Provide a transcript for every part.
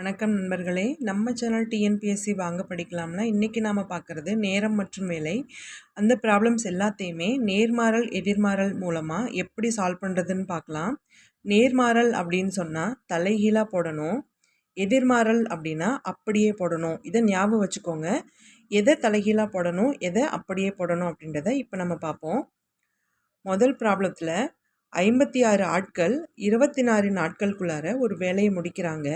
வணக்கம் நண்பர்களே. நம்ம சேனல் டிஎன்பிஎஸ்சி வாங்க படிக்கலாம்னா இன்றைக்கி நாம் பார்க்குறது நேரம் மற்றும் வேலை. அந்த ப்ராப்ளம்ஸ் எல்லாத்தையுமே நேர்மாறல் எதிர்மாறல் மூலமாக எப்படி சால்வ் பண்ணுறதுன்னு பார்க்கலாம். நேர்மாறல் அப்படின்னு சொன்னால் தலைகீழாக போடணும். எதிர்மாறல் அப்படின்னா அப்படியே போடணும். இதை ஞாபகம் வச்சுக்கோங்க. எதை தலைகீழாக போடணும் எதை அப்படியே போடணும் அப்படின்றத இப்போ நம்ம பார்ப்போம். முதல் ப்ராப்ளத்தில் ஐம்பத்தி ஆறு ஆட்கள் இருபத்தி நாலு நாட்களுக்குள்ளார ஒரு வேலையை முடிக்கிறாங்க.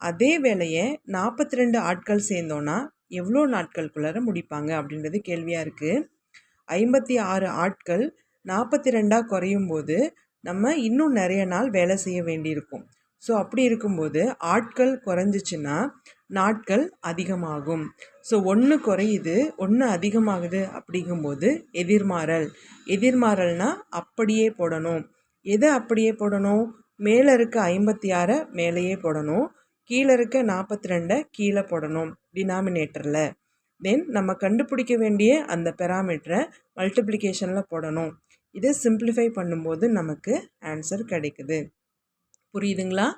அதே வேலையை நாற்பத்தி ரெண்டு ஆட்கள் சேர்ந்தோன்னா எவ்வளோ நாட்களுக்குள்ளார முடிப்பாங்க அப்படின்றது கேள்வியாக இருக்குது ஐம்பத்தி ஆறு ஆட்கள் நாற்பத்தி ரெண்டாக குறையும் போது நம்ம இன்னும் நிறைய நாள் வேலை செய்ய வேண்டியிருக்கும். ஸோ அப்படி இருக்கும்போது ஆட்கள் குறைஞ்சிச்சின்னா நாட்கள் அதிகமாகும். ஸோ ஒன்று குறையுது ஒன்று அதிகமாகுது அப்படிங்கும்போது எதிர்மாறல். எதிர்மாறல்னால் அப்படியே போடணும். எதை அப்படியே போடணும்? மேலே இருக்க ஐம்பத்தி ஆறை மேலேயே போடணும். கீழே இருக்க நாற்பத்தி ரெண்டை கீழே போடணும் டினாமினேட்டரில் தென் நம்ம கண்டுபிடிக்க வேண்டிய அந்த பெராமீட்டரை மல்டிப்ளிகேஷனில் போடணும். இதை சிம்பிளிஃபை பண்ணும்போது நமக்கு ஆன்சர் கிடைக்குது. புரியுதுங்களா?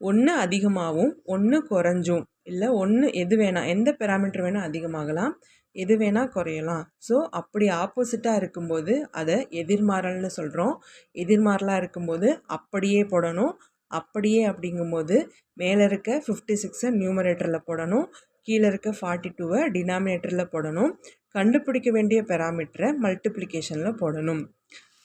ஒன்று அதிகமாகவும் ஒன்று குறைஞ்சும். இல்லை ஒன்று எது வேணால் எந்த பெராமீட்டர் வேணால் அதிகமாகலாம் எது வேணால் குறையலாம். ஸோ அப்படி ஆப்போசிட்டாக இருக்கும்போது அதை எதிர்மாறல்னு சொல்கிறோம் எதிர்மாறலாக இருக்கும்போது அப்படியே போடணும் அப்படியே அப்படிங்கும்போது மேலே இருக்க ஃபிஃப்டி சிக்ஸை நியூமரேட்டரில் போடணும். கீழே இருக்க ஃபார்ட்டி டூவை டினாமினேட்டரில் போடணும். கண்டுபிடிக்க வேண்டிய பெராமீட்டரை மல்டிப்ளிகேஷனில் போடணும்.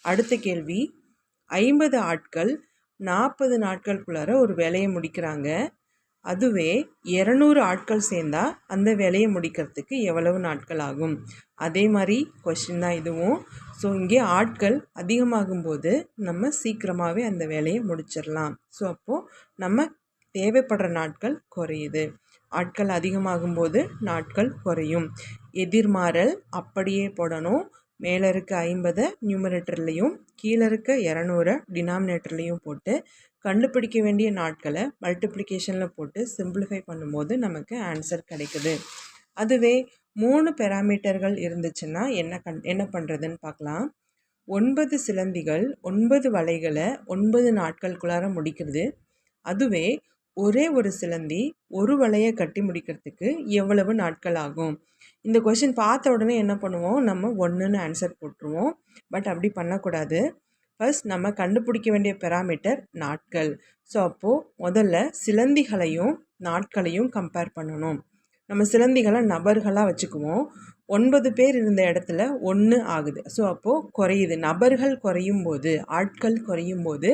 அடுத்த கேள்வி. ஐம்பது ஆட்கள் நாற்பது நாட்களுக்குள்ளார ஒரு வேலையை முடிக்கிறாங்க. அதுவே இரநூறு ஆட்கள் சேர்ந்தால் அந்த வேலையை முடிக்கிறதுக்கு எவ்வளவு நாட்கள் ஆகும்? அதே மாதிரி கொஷின் தான் இதுவும். ஸோ இங்கே ஆட்கள் அதிகமாகும்போது நம்ம சீக்கிரமாகவே அந்த வேலையை முடிச்சிடலாம். ஸோ அப்போது நம்ம தேவைப்படுற நாட்கள் குறையுது. ஆட்கள் அதிகமாகும்போது நாட்கள் குறையும். எதிர்மாறல் அப்படியே போடணும். மேலே இருக்க ஐம்பதை நியூமரேட்டர்லேயும் கீழே இருக்க இரநூறை டினாமினேட்டர்லேயும் போட்டு கண்டுபிடிக்க வேண்டிய நாட்களை மல்டிப்ளிகேஷனில் போட்டு சிம்பிளிஃபை பண்ணும்போது நமக்கு ஆன்சர் கிடைக்குது. அதுவே மூணு பெராமீட்டர்கள் இருந்துச்சுன்னா என்ன கண் என்ன பண்ணுறதுன்னு பார்க்கலாம். ஒன்பது சிலந்திகள் ஒன்பது வலைகளை ஒன்பது நாட்களுக்குள்ளார முடிக்கிறது. அதுவே ஒரே ஒரு சிலந்தி ஒரு வலையை கட்டி முடிக்கிறதுக்கு எவ்வளவு நாட்கள் ஆகும்? இந்த கொஷின் பார்த்த உடனே என்ன பண்ணுவோம்? நம்ம ஒன்றுன்னு ஆன்சர் போட்டுருவோம். பட் அப்படி பண்ணக்கூடாது. ஃபஸ்ட் நம்ம கண்டுபிடிக்க வேண்டிய பெராமீட்டர் நாட்கள். ஸோ அப்போது முதல்ல சிலந்திகளையும் நாட்களையும் கம்பேர் பண்ணணும். நம்ம சிலந்திகளை நபர்களாக வச்சுக்குவோம். ஒன்பது பேர் இருந்த இடத்துல ஒன்று ஆகுது. ஸோ அப்போது குறையுது. நபர்கள் குறையும் போது ஆட்கள் குறையும் போது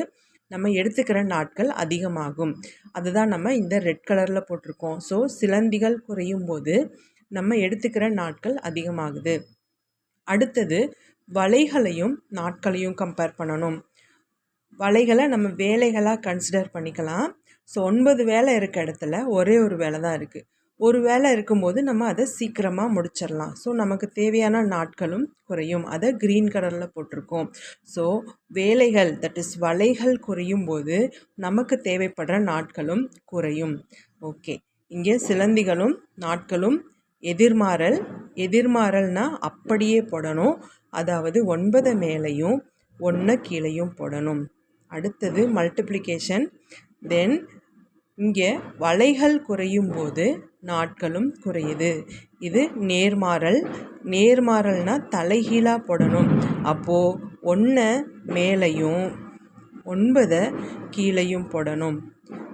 நம்ம எடுத்துக்கிற நாட்கள் அதிகமாகும். அதுதான் நம்ம இந்த ரெட் கலரில் போட்டிருக்கோம். ஸோ சிலந்திகள் குறையும் போது நம்ம எடுத்துக்கிற நாட்கள் அதிகமாகுது. அடுத்தது வலைகளையும் நாட்களையும் கம்பேர் பண்ணணும். வலைகளை நம்ம வேலைகளாக கன்சிடர் பண்ணிக்கலாம். ஸோ ஒன்பது வேலை இருக்க இடத்துல ஒரே ஒரு வேலை தான் இருக்குது ஒரு வேலை இருக்கும்போது நம்ம அதை சீக்கிரமாக முடிச்சிடலாம் ஸோ நமக்கு தேவையான நாட்களும் குறையும். அதை க்ரீன் கலரில் போட்டிருக்கோம். ஸோ வேலைகள் தட் இஸ் வலைகள் குறையும் போது நமக்கு தேவைப்படுற நாட்களும் குறையும். ஓகே இங்கே சிலந்திகளும் நாட்களும் எதிர்மாறல் எதிர்மாறல்னால் அப்படியே போடணும். அதாவது ஒன்பது மேலேயும் ஒன்று கீழையும் போடணும். அடுத்தது மல்டிப்ளிகேஷன் தென் இங்கே வலைகள் குறையும் போது நாட்களும் குறையுது. இது நேர்மாறல். நேர்மாறல்னால் தலைகீழாக போடணும். அப்போது ஒன்றை மேலேயும் ஒன்பதை கீழேயும் போடணும்.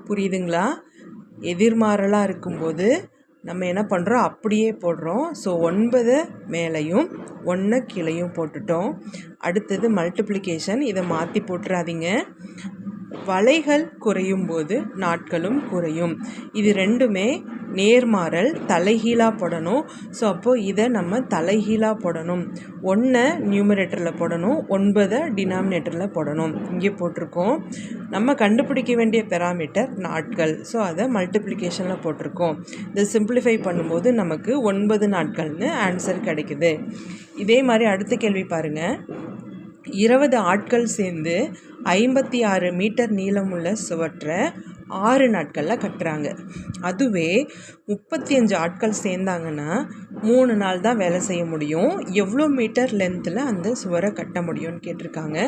புரியுதுங்களா? எதிர்மாறலாக இருக்கும்போது நம்ம என்ன பண்ணுறோம் அப்படியே போடுறோம். ஸோ ஒன்பதை மேலேயும் ஒன்று கீழேயும் போட்டுட்டோம். அடுத்தது மல்டிப்ளிகேஷன் இதை மாற்றி போட்டுறாதீங்க. வலைகள் குறையும் போது நாட்களும் குறையும். இது ரெண்டுமே நேர்மாறல் தலைகீழாக போடணும். ஸோ அப்போது இதை நம்ம தலைகீழாக போடணும். ஒன்றை நியூமரேட்டரில் போடணும் ஒன்பதை டினாமினேட்டரில் போடணும். இங்கே போட்டிருக்கோம். நம்ம கண்டுபிடிக்க வேண்டிய பெராமீட்டர் நாட்கள். ஸோ அதை மல்டிப்ளிகேஷனில் போட்டிருக்கோம். இதை சிம்பிளிஃபை பண்ணும்போது நமக்கு ஒன்பது நாட்கள்னு ஆன்சர் கிடைக்குது. இதே மாதிரி அடுத்த கேள்வி பாருங்கள் இருபது ஆட்கள் சேர்ந்து ஐம்பத்தி ஆறு மீட்டர் நீளமுள்ள சுவற்றை ஆறு நாட்களில் கட்டுறாங்க. அதுவே முப்பத்தி அஞ்சு ஆட்கள் சேர்ந்தாங்கன்னா மூணு நாள் தான் வேலை செய்ய முடியும். எவ்வளோ மீட்டர் லென்த்தில் அந்த சுவரை கட்ட முடியும்னு கேட்டிருக்காங்க.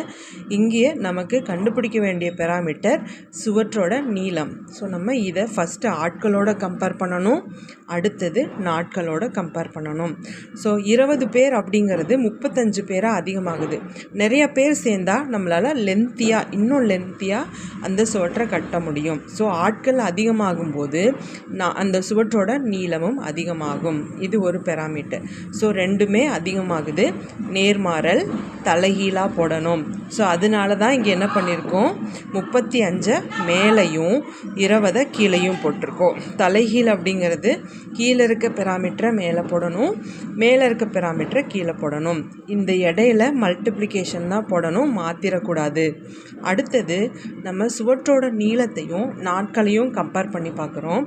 இங்கே நமக்கு கண்டுபிடிக்க வேண்டிய பெராமீட்டர் சுவற்றோட நீளம். ஸோ நம்ம இதை ஃபஸ்ட்டு ஆட்களோட கம்பேர் பண்ணணும். அடுத்தது நாட்களோட கம்பேர் பண்ணணும். ஸோ இருபது பேர் அப்படிங்கிறது முப்பத்தஞ்சு பேராக அதிகமாகுது. நிறைய பேர் சேர்ந்தால் நம்மளால் லென்த்தியாக இன்னும் லென்த்தியாக அந்த சுவற்றை கட்ட முடியும். ஸோ ஆட்கள் அதிகமாகும் போது நான் அந்த சுவற்றோட நீளமும் அதிகமாகும். இது ஒரு பெராமீட்டர் ஸோ ரெண்டுமே அதிகமாகுது. நேர்மாறல் தலைகீழாக போடணும். ஸோ அதனால தான் இங்கே என்ன பண்ணியிருக்கோம் முப்பத்தி அஞ்சை மேலையும் இருபதை கீழையும் போட்டிருக்கோம். தலைகீழ் அப்படிங்கிறது கீழே இருக்க பெராமீட்டரை மேலே போடணும். மேலே இருக்க பெராமீட்டரை கீழே போடணும். இந்த இடையில மல்டிப்ளிகேஷன் தான் போடணும். மாற்றிடக்கூடாது அடுத்தது நம்ம சுவற்றோட நீளத்தையும் நாட்களையும் கம்பேர் பண்ணி பார்க்குறோம்.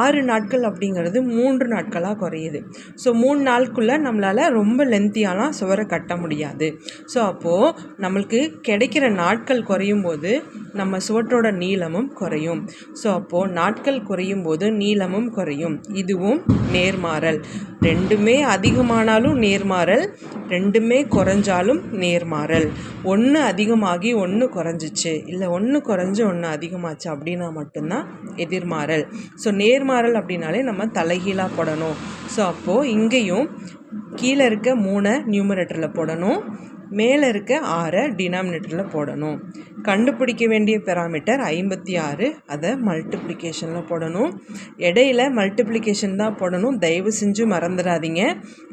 ஆறு நாட்கள் அப்படிங்கிறது மூன்று நாட்களாக குறையுது. ஸோ மூணு நாளுக்குள்ளே நம்மளால் ரொம்ப லென்த்தியாலாம் சுவரை கட்ட முடியாது. ஸோ அப்போது நம்மளுக்கு கிடைக்கிற நாட்கள் குறையும் போது நம்ம சுவற்றோட நீளமும் குறையும். ஸோ அப்போது நாட்கள் குறையும் போது நீளமும் குறையும். இதுவும் நேர்மாறல். ரெண்டுமே அதிகமானாலும் நேர்மாறல் ரெண்டுமே குறைஞ்சாலும் நேர்மாறல். ஒன்று அதிகமாகி ஒன்று குறைஞ்சிச்சு. இல்லை ஒன்று குறைஞ்சி ஒன்று அதிகமாச்சு அப்படின்னா மட்டும்தான் எதிர்மாறல். ஸோ நேர்மாறல் அப்படின்னா அப்படின்னாலே நம்ம தலைகீழாக போடணும். ஸோ அப்போது இங்கேயும் கீழே இருக்க மூணை நியூமரேட்டரில் போடணும். மேலே இருக்க ஆறை டினாமினேட்டரில் போடணும். கண்டுபிடிக்க வேண்டிய பெராமீட்டர் ஐம்பத்தி ஆறு அதை மல்டிப்ளிகேஷனில் போடணும். இடையில மல்டிப்ளிகேஷன் தான் போடணும். தயவு செஞ்சு மறந்துடாதீங்க.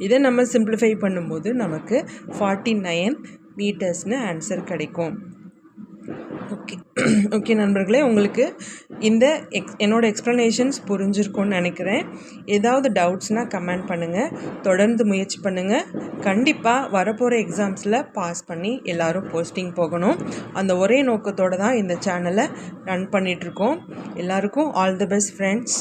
இதை நம்ம சிம்பிளிஃபை பண்ணும்போது நமக்கு ஃபார்ட்டி நைன் மீட்டர்ஸ்னு ஆன்சர் கிடைக்கும். ஓகே. ஓகே நண்பர்களே உங்களுக்கு இந்த எக்ஸ் என்னோடய எக்ஸ்ப்ளனேஷன்ஸ் புரிஞ்சிருக்கும்னு நினைக்கிறேன். ஏதாவது டவுட்ஸ்னால் கமெண்ட் பண்ணுங்கள் தொடர்ந்து முயற்சி பண்ணுங்கள் கண்டிப்பாக வரப்போகிற எக்ஸாம்ஸில் பாஸ் பண்ணி எல்லோரும் போஸ்டிங் போகணும். அந்த ஒரே நோக்கத்தோடு தான் இந்த சேனலை ரன் பண்ணிகிட்ருக்கோம் எல்லாருக்கும் ஆல் தி பெஸ்ட் ஃப்ரெண்ட்ஸ்